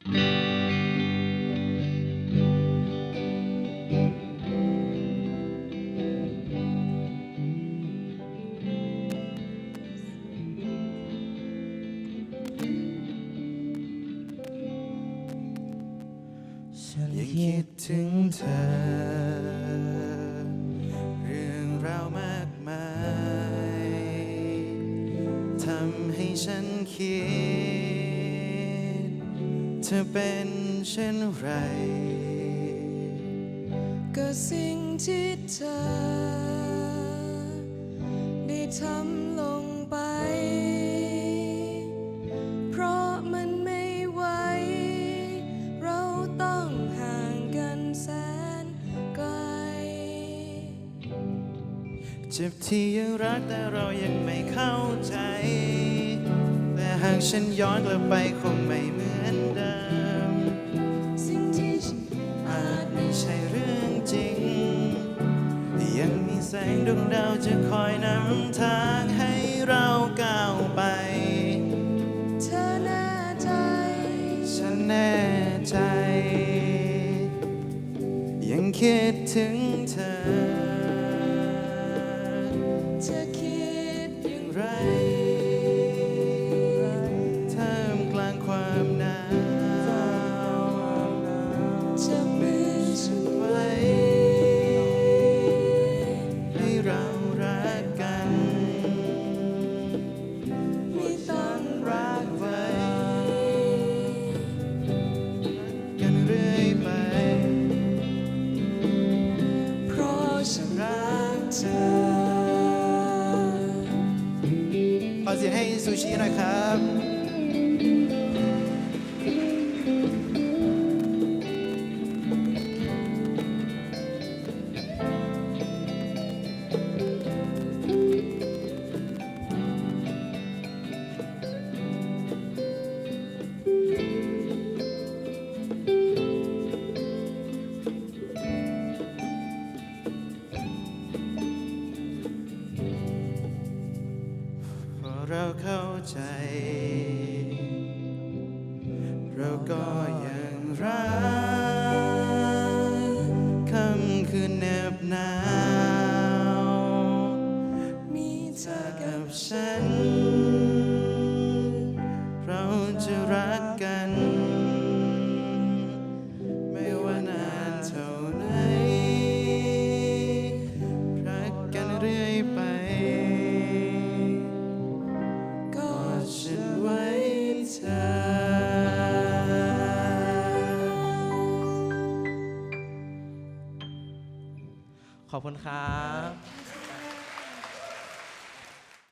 ฉันคิดถึงเธอ เรื่องราวมากมายทำให้ฉันคิด ธอเป็นเช่นไร ก็สิ่งที่เธอ ได้ทำลงไป เพราะมันไม่ไหว เราต้องห่างกันแสนไกล เจ็บที่ยังรักแต่เรายังไม่เข้าใจ แต่หากฉันย้อนกลับไปคงไม่เหมือน แสงดวงดาวจะคอยนำทางให้เราก้าวไป เธอแน่ใจ ฉันแน่ใจ ยังคิดถึงเธอ ขอเสี เราเข้าใจ เราก็ยังรักคำคืนแนบหนาว ขอบคุณครับ